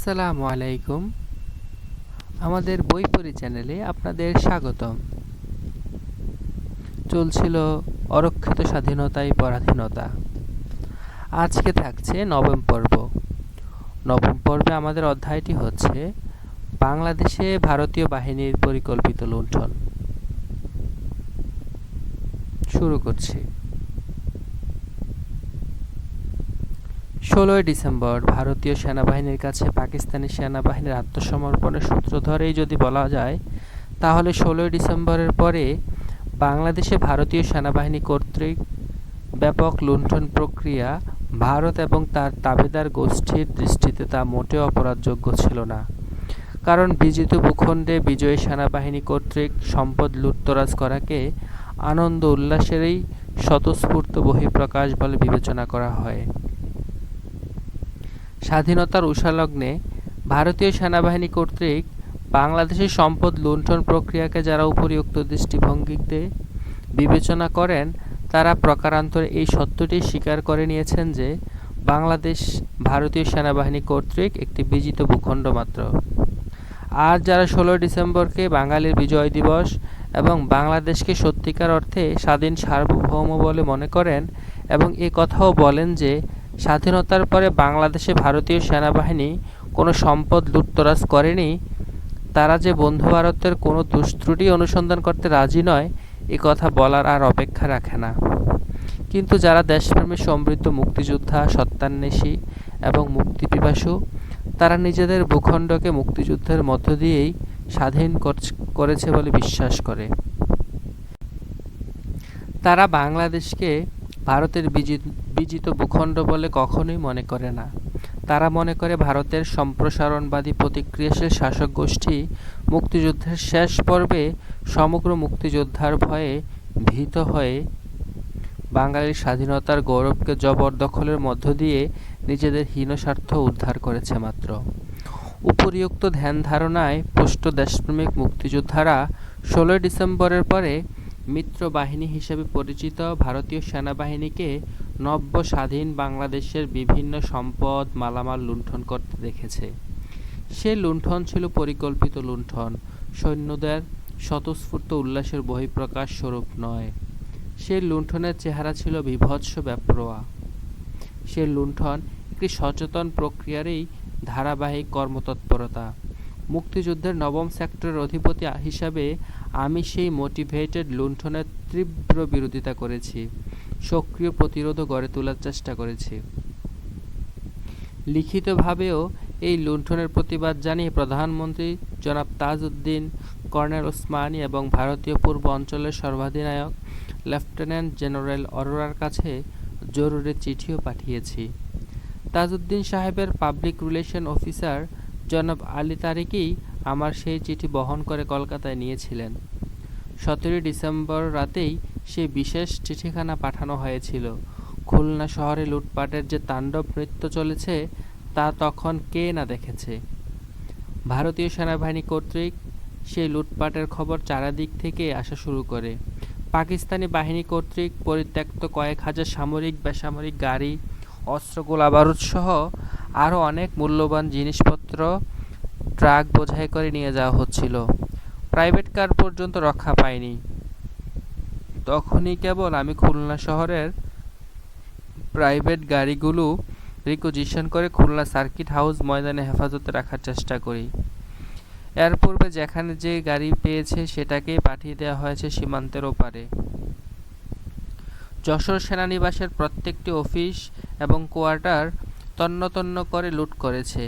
আসসালামু আলাইকুম। আমাদের বইপরি চ্যানেলে আপনাদের স্বাগতম। চলছিল অরক্ষিত স্বাধীনতায় পরাধীনতা। আজকে থাকছে নবম পর্ব। নবম পর্বে আমাদের অধ্যায়টি হচ্ছে বাংলাদেশে ভারতীয় বাহিনীর পরিকল্পিত লুণ্ঠন। শুরু করছি। ষোলোই ডিসেম্বর, ভারতীয় সেনাবাহিনীর কাছে পাকিস্তানি সেনাবাহিনীর আত্মসমর্পণের সূত্র ধরেই যদি বলা যায়, তাহলে ষোলোই ডিসেম্বরের পরে বাংলাদেশে ভারতীয় সেনাবাহিনী কর্তৃক ব্যাপক লুণ্ঠন প্রক্রিয়া ভারত এবং তার তাবেদার গোষ্ঠীর দৃষ্টিতে তা মোটেও অপরাধযোগ্য ছিল না। কারণ বিজিত ভূখণ্ডে বিজয়ী সেনাবাহিনী কর্তৃক সম্পদ লুটতরাজ করাকে আনন্দ উল্লাসেরই স্বতঃস্ফূর্ত বহিঃপ্রকাশ বলে বিবেচনা করা হয়। স্বাধীনতার উষালগ্নে ভারতীয় সেনাবাহিনী কর্তৃক বাংলাদেশের সম্পদ লুণ্ঠন প্রক্রিয়াকে যারা উপরিউক্ত দৃষ্টিভঙ্গিতে বিবেচনা করেন, তারা প্রকারান্তরে এই সত্যটি স্বীকার করে নিয়েছেন যে বাংলাদেশ ভারতীয় সেনাবাহিনী কর্তৃক একটি বিজিত ভূখণ্ড মাত্র। আর যারা ষোলো ডিসেম্বরকে বাঙালির বিজয় দিবস এবং বাংলাদেশকে সত্যিকার অর্থে স্বাধীন সার্বভৌম বলে মনে করেন এবং এ কথাও বলেন যে স্বাধীনতার পরে বাংলাদেশে ভারতীয় সেনাবাহিনী কোনো সম্পদ লুটতরাজ করেনি, তারা যে বন্ধু ভারতের কোনো দুষ্ত্রুটি অনুসন্ধান করতে রাজি নয়, এ কথা বলার আর অপেক্ষা রাখে না। কিন্তু যারা দেশপ্রেমী সমৃদ্ধ মুক্তিযোদ্ধা সত্যান্বেষী এবং মুক্তিপিপাসু, তারা নিজেদের ভূখণ্ডকে মুক্তিযুদ্ধের মধ্য দিয়েই স্বাধীন করেছে বলে বিশ্বাস করে। তারা বাংলাদেশকে ভারতের বিজিত ভূখণ্ড বলে কখনোই মনে করে না। তারা মনে করে ভারতের সম্প্রসারণবাদী প্রতিক্রিয়াশীল শাসক গোষ্ঠী মুক্তিযুদ্ধের শেষ পর্বে সমগ্র মুক্তিযোদ্ধার ভয়ে ভীত হয়ে বাঙালির স্বাধীনতার গৌরবকে জবরদখলের মধ্য দিয়ে নিজেদের হীনস্বার্থ উদ্ধার করেছে মাত্র। উপরিউক্ত ধ্যান ধারণায় পুষ্ট দেশপ্রেমিক মুক্তিযোদ্ধারা ষোলোই ডিসেম্বরের পরে মিত্র বাহিনী হিসেবে পরিচিত ভারতীয় সেনাবাহিনীকে নব্য স্বাধীন বাংলাদেশের বিভিন্ন সম্পদ মালামাল লুণ্ঠন করতে দেখেছে। সে লুণ্ঠন ছিল পরিকল্পিত লুণ্ঠন। সৈন্যদের স্বতঃস্ফূর্ত উল্লাসের বহিঃপ্রকাশ স্বরূপ নয়। সে লুণ্ঠনের চেহারা ছিল বিভৎস ব্যাপ্রোয়া। সে লুণ্ঠন একটি সচেতন প্রক্রিয়ারই ধারাবাহিক কর্মতৎপরতা। মুক্তিযুদ্ধের নবম সেক্টরের অধিপতি হিসাবে আমি সেই মোটিভেটেড লুণ্ঠনের তীব্র বিরোধিতা করেছি, সক্রিয় প্রতিরোধও গড়ে তোলার চেষ্টা করেছি। লিখিতভাবেও এই লুণ্ঠনের প্রতিবাদ জানিয়ে প্রধানমন্ত্রী জনাব তাজউদ্দিন, কর্নেল ওসমানী এবং ভারতীয় পূর্ব অঞ্চলের সর্বাধিনায়ক লেফটেন্যান্ট জেনারেল অরোরার কাছে জরুরি চিঠিও পাঠিয়েছি। তাজউদ্দিন সাহেবের পাবলিক রিলেশন অফিসার জনাব আলী তারিকই আমার সেই চিঠি বহন করে কলকাতায় নিয়েছিলেন। সতেরোই ডিসেম্বর রাতেই সেই বিশেষ চিঠিখানা পাঠানো হয়েছিল। খুলনা শহরে লুটপাটের যে তাণ্ডব নৃত্য চলেছে, তা তখন কে না দেখেছে? ভারতীয় সেনাবাহিনী কর্তৃক সেই লুটপাটের খবর চারাদিক থেকে আসা শুরু করে। পাকিস্তানি বাহিনী কর্তৃক পরিত্যক্ত কয়েক হাজার সামরিক, বেসামরিক গাড়ি, অস্ত্র, গোলাবারুদ সহ আরও অনেক মূল্যবান জিনিসপত্র ট্রাক বোঝাই করে নিয়ে যাওয়া হচ্ছিল। প্রাইভেট কার পর্যন্ত রক্ষা পায়নি তখনই কেবল আমি খুলনা শহরের প্রাইভেট গাড়িগুলো রিকোজিশন করে খুলনা সার্কিট হাউস ময়দানে হেফাজতে রাখার চেষ্টা করি। এর পূর্বে যেখানে যে গাড়ি পেয়েছে সেটাকেই পাঠিয়ে দেওয়া হয়েছে সীমান্তের ওপারে। যশোর সেনানিবাসের প্রত্যেকটি অফিস এবং কোয়ার্টার তন্ন তন্ন করে লুট করেছে।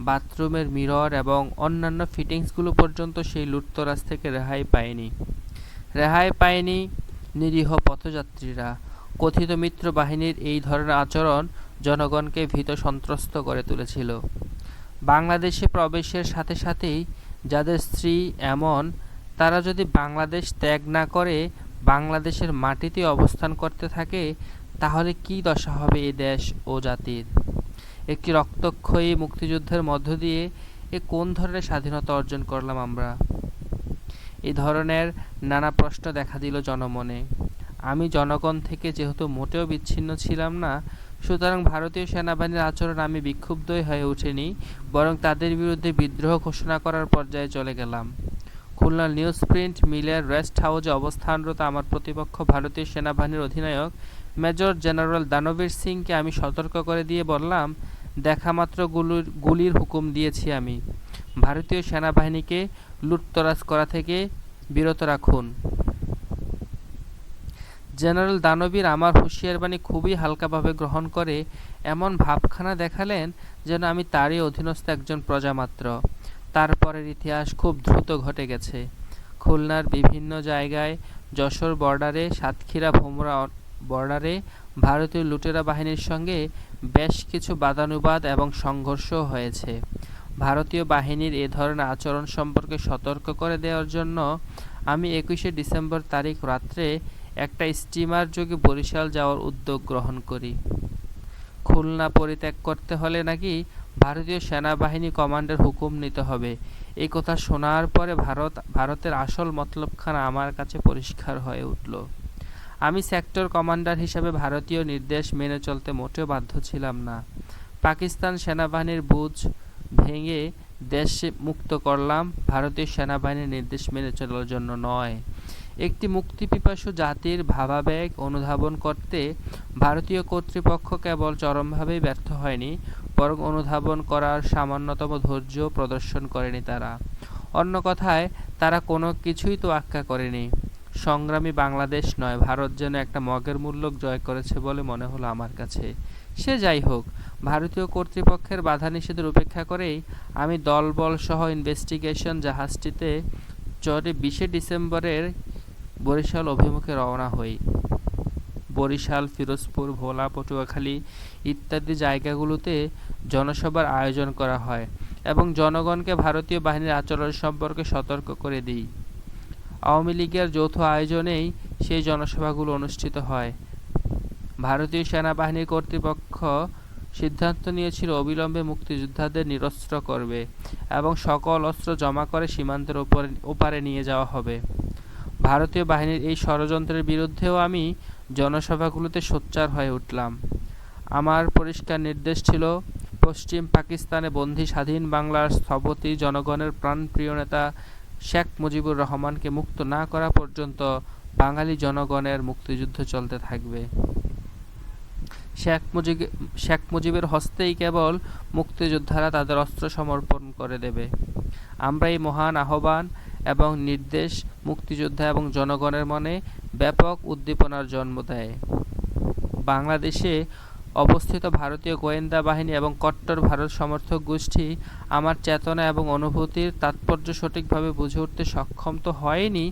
বাথরুমের মিরর এবং অন্যান্য ফিটিংসগুলো পর্যন্ত সেই লুটতরাজ থেকে রেহাই পায়নি। রেহাই পায়নি নিরীহ পথযাত্রীরা। কথিত মিত্র বাহিনীর এই ধরনের আচরণ জনগণকে ভীত সন্ত্রস্ত করে তুলেছিল। বাংলাদেশে প্রবেশের সাথে সাথেই যাদের স্ত্রী এমন, তারা যদি বাংলাদেশ ত্যাগ না করে বাংলাদেশের মাটিতে অবস্থান করতে থাকে, তাহলে কি দশা হবে এ দেশ ও জাতির? একটি রক্তক্ষয়ী মুক্তিযুদ্ধের মধ্য দিয়ে এ কোন ধরনের স্বাধীনতা অর্জন করলাম আমরা? এ ধরনের নানা প্রশ্ন দেখা দিল জনমনে। আমি জনগণ থেকে যেহেতু মোটেও বিচ্ছিন্ন ছিলাম না, সুতরাং ভারতীয় সেনাবাহিনীর আচরণ আমি বিক্ষুব্ধই হয়ে উঠিনি, বরং তাদের বিরুদ্ধে বিদ্রোহ ঘোষণা করার পর্যায়ে চলে গেলাম। খুলনার নিউজ প্রিন্ট মিলের রেস্ট হাউসে অবস্থানরত আমার প্রতিপক্ষ ভারতীয় সেনাবাহিনীর অধিনায়ক মেজর জেনারেল দানবীর সিংকে আমি সতর্ক করে দিয়ে বললাম দেখামাত্র গুলির গুলির হুকুম দিয়েছি আমি। ভারতীয় সেনাবাহিনীকে লুটতরাজ করা থেকে বিরত রাখুন। জেনারেল দানবীর আমার হুঁশিয়ার বাণী খুবই হালকাভাবে গ্রহণ করে এমন ভাবখানা দেখালেন যেন আমি তারই অধীনস্থ একজন প্রজামাত্র। তারপরের ইতিহাস খুব দ্রুত ঘটে গেছে। খুলনার বিভিন্ন জায়গায় যশোর বর্ডারে সাতক্ষীরা ভোমরা বর্ডারে ভারতীয় লুটেরা বাহিনীর সঙ্গে বেশ কিছু বাদানুবাদ এবং সংঘর্ষ হয়েছে। ভারতীয় বাহিনীর এ ধরনের আচরণ সম্পর্কে সতর্ক করে দেওয়ার জন্য আমি একুশে ডিসেম্বর তারিখ রাত্রে একটা স্টিমার যোগে বরিশাল যাওয়ার উদ্যোগ গ্রহণ করি। খুলনা পরিত্যাগ করতে হলে নাকি ভারতীয় সেনাবাহিনী কমান্ডের হুকুম নিতে হবে। এই কথা শোনার পরে ভারত, ভারতের আসল মতলবখানা আমার কাছে পরিষ্কার হয়ে উঠল। আমি সেক্টর কমান্ডার হিসেবে ভারতীয় নির্দেশ মেনে চলতে মোটেও বাধ্য ছিলাম না। পাকিস্তান সেনাবাহিনীর বুঝ ভেঙে দেশ মুক্ত করলাম ভারতীয় সেনাবাহিনীর নির্দেশ মেনে চলার জন্য নয়। একটি মুক্তিপিপাসু জাতির ভাবাবেগ অনুধাবন করতে ভারতীয় কর্তৃপক্ষ কেবল চরমভাবেই ব্যর্থ হয়নি, বরং অনুধাবন করার সামান্যতম ধৈর্য প্রদর্শন করেনি তারা। অন্য কথায়, তারা কোনো কিছুই তো আক্কা করেনি। সংগ্রামী বাংলাদেশ নয়, ভারত যেন একটা মগের মূল্যক জয় করেছে বলে মনে হলো আমার কাছে। সে যাই হোক, ভারতীয় কর্তৃপক্ষের বাধা নিষেধের উপেক্ষা করেই আমি দলবল সহ ইনভেস্টিগেশন জাহাজটিতে চটে বিশে ডিসেম্বরের বরিশাল অভিমুখে রওনা হই। বরিশাল, ফিরোজপুর, ভোলা, পটুয়াখালী ইত্যাদি জায়গাগুলোতে জনসভার আয়োজন করা হয় এবং জনগণকে ভারতীয় বাহিনীর আচরণ সম্পর্কে সতর্ক করে দিই। আওয়ামী লীগের যৌথ আয়োজনেই সেই জনসভাগুলো অনুষ্ঠিত হয়। ভারতীয় সেনাবাহিনী কর্তৃপক্ষ সিদ্ধান্ত নিয়েছিল অবিলম্বে মুক্তিযোদ্ধাদের নিরস্ত্র করবে এবং সকল অস্ত্র জমা করে সীমান্তের ওপরে, ওপারে নিয়ে যাওয়া হবে। ভারতীয় বাহিনীর এই ষড়যন্ত্রের বিরুদ্ধেও আমি জনসভাগুলোতে সোচ্চার হয়ে উঠলাম। আমার পরিষ্কার নির্দেশ ছিল, পশ্চিম পাকিস্তানে বন্দী স্বাধীন বাংলার স্থপতি জনগণের প্রাণপ্রিয় নেতা শেখ মুজিবুর রহমানকে মুক্ত না করা পর্যন্ত বাঙালি জনগণের মুক্তিযুদ্ধ চলতে থাকবে। শেখ মুজিব, শেখ মুজিবের হস্তেই কেবল মুক্তিযোদ্ধারা তাদের অস্ত্র সমর্পণ করে দেবে। আমরা এই মহান আহ্বান এবং নির্দেশ মুক্তিযোদ্ধা এবং জনগণের মনে ব্যাপক উদ্দীপনার জন্ম দেয়। বাংলাদেশে অবস্থিত ভারতীয় গোয়েন্দা বাহিনী এবং কট্টর ভারত সমর্থক গোষ্ঠী আমার চেতনা এবং অনুভূতির তাৎপর্য সঠিকভাবে বুঝে উঠতে সক্ষম তো হয়নি,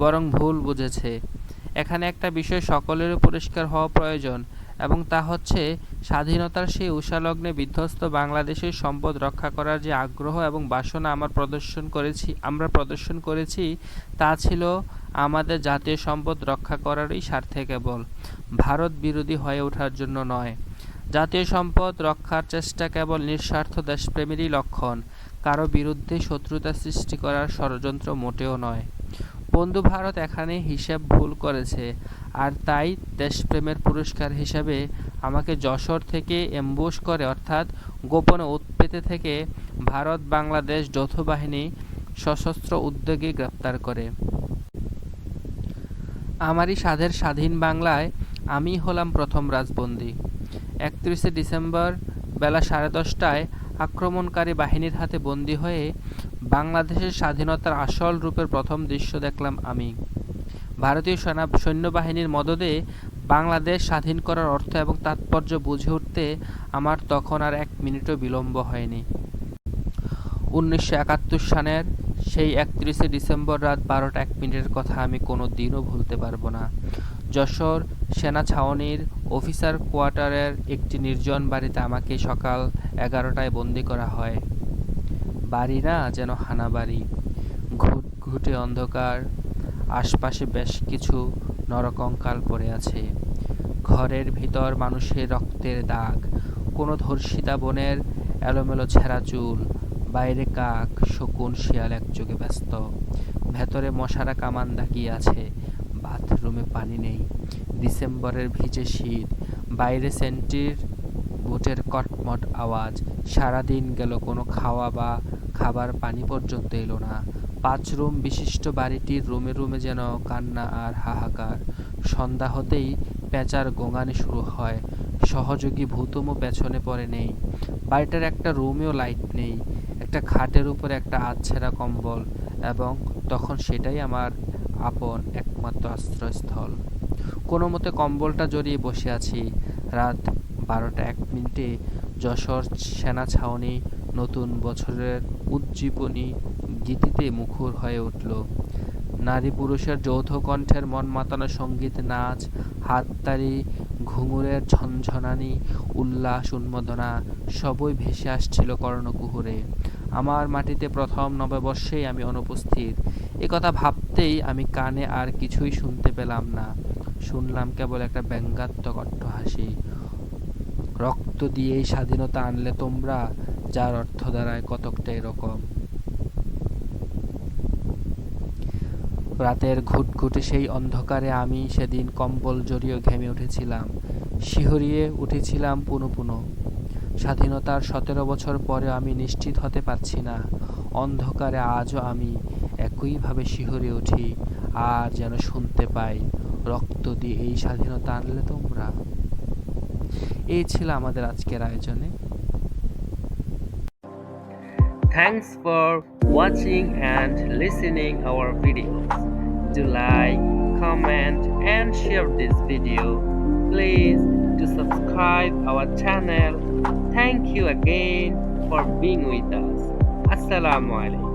বরং ভুল বুঝেছে। এখানে একটা বিষয় সকলেরও পরিষ্কার হওয়া প্রয়োজন, এবং তা হচ্ছে স্বাধীনতার সেই উষালগ্নে বিধ্বস্ত বাংলাদেশের সম্পদ রক্ষা করার যে আগ্রহ এবং বাসনা আমার প্রদর্শন করেছি, আমরা প্রদর্শন করেছি, তা ছিল আমাদের জাতীয় সম্পদ রক্ষা করারই স্বার্থে কেবল। ভারত বিরোধী হয়ে ওঠার জন্য নয়। জাতীয় সম্পদ রক্ষার চেষ্টা কেবল নিঃস্বার্থ দেশপ্রেমেরই লক্ষণ। কারও বিরুদ্ধে শত্রুতা সৃষ্টি করার ষড়যন্ত্র মোটেও নয়। বন্ধু ভারত এখানে হিসেব ভুল করেছে, আর তাই দেশপ্রেমের পুরস্কার হিসাবে আমাকে যশোর থেকে এম্বুশ করে, অর্থাৎ গোপনে উৎপেতে থেকে ভারত বাংলাদেশ যৌথ বাহিনী সশস্ত্র উদ্যোগে গ্রেপ্তার করে। আমারই সাধের স্বাধীন বাংলায় আমি হলাম প্রথম রাজবন্দী। একত্রিশে ডিসেম্বর বেলা সাড়ে দশটায় আক্রমণকারী বাহিনীর হাতে বন্দী হয়ে বাংলাদেশের স্বাধীনতার আসল রূপের প্রথম দৃশ্য দেখলাম আমি। ভারতীয় সেনা সৈন্যবাহিনীর মদদে বাংলাদেশ স্বাধীন করার অর্থ এবং তাৎপর্য বুঝে উঠতে আমার তখন আর এক মিনিটও বিলম্ব হয়নি। উনিশশো একাত্তর সালের সেই একত্রিশে ডিসেম্বর রাত বারোটা এক মিনিটের কথা আমি কোনো দিনও ভুলতে পারব না। যশোর সেনা ছাউনির অফিসার কোয়ার্টারের একটি নির্জন বাড়িতে আমাকে সকাল এগারোটায় বন্দি করা হয়। বাড়ি না যেন হানাবাড়ি। ঘুট ঘুটে অন্ধকার। আশপাশে বেশ কিছু নরকঙ্কাল পড়ে আছে। ঘরের ভিতর মানুষের রক্তের দাগ। কোনো ধর্ষিতা বনের এলোমেলো ছেঁড়া চুল। বাইরে কাক, শকুন, শিয়াল একযোগে ব্যস্ত। ভেতরে মশারা কামান দাগিয়ে আছে। বাথরুমে পানি নেই। ডিসেম্বরের ভিজে শীত, বাইরে সেন্টির বুটের কটমট আওয়াজ। সারাদিন গেল কোনো খাওয়া বা খাবার পানি পর্যন্ত এলো না। পাঁচ রুম বিশিষ্ট বাড়িটির রুমে রুমে যেন কান্না আর হাহাকার। সন্ধ্যা হতেই পেঁচার গোঙানি শুরু হয়। সহযোগী ভূতমও পেছনে পড়ে নেই। বাড়িটার একটা রুমেও লাইট নেই। একটা খাটের উপরে একটা আচ্ছেরা কম্বল এবং তখন সেটাই আমার আপন একমাত্র আশ্রয়স্থল। কোনো মতে কম্বলটা জড়িয়ে বসে আছি। রাত বারোটা এক মিনিটে যশোর সেনা ছাউনি নতুন বছরের উজ্জীবনী গীতিতে মুখর হয়ে উঠল। নারী পুরুষের যৌথ কণ্ঠের মন মাতানো সংগীত নাচ, হাততালি, ঘুঙুরের ঝনঝনানি, উল্লাস, উন্মাদনা সবই ভেসে আসছিল কর্ণকুহুরে। আমার মাটিতে প্রথম নববর্ষেই আমি অনুপস্থিত। এ কথা ভাবতেই আমি কানে আর কিছুই শুনতে পেলাম না। শুনলাম কেবল একটা ব্যঙ্গাত্মক অট্টহাসি। রক্ত দিয়েই স্বাধীনতা আনলে তোমরা, যার অর্থ দ্বারায় কতকটা এরকম। রাতের ঘুটঘুটে সেই অন্ধকারে আমি সেদিন কম্বল জড়িয়ে ঘেমে উঠেছিলাম। শিহরিয়ে উঠেছিলাম পুনঃ পুনঃ। স্বাধীনতার সতেরো বছর পরে আমি নিশ্চিত হতে পারছি না অন্ধকারে আজও আমি একইভাবে শিহরে উঠি আর যেন শুনতে পাই রক্ত দিয়ে এই স্বাধীনতা আনলে তোমরা এই ছিল আমাদের আজকের আয়োজনে Thanks for watching and listening our videos. Do like, comment and share this video. Please to subscribe our channel. Thank you again for being with us. Assalamu alaikum.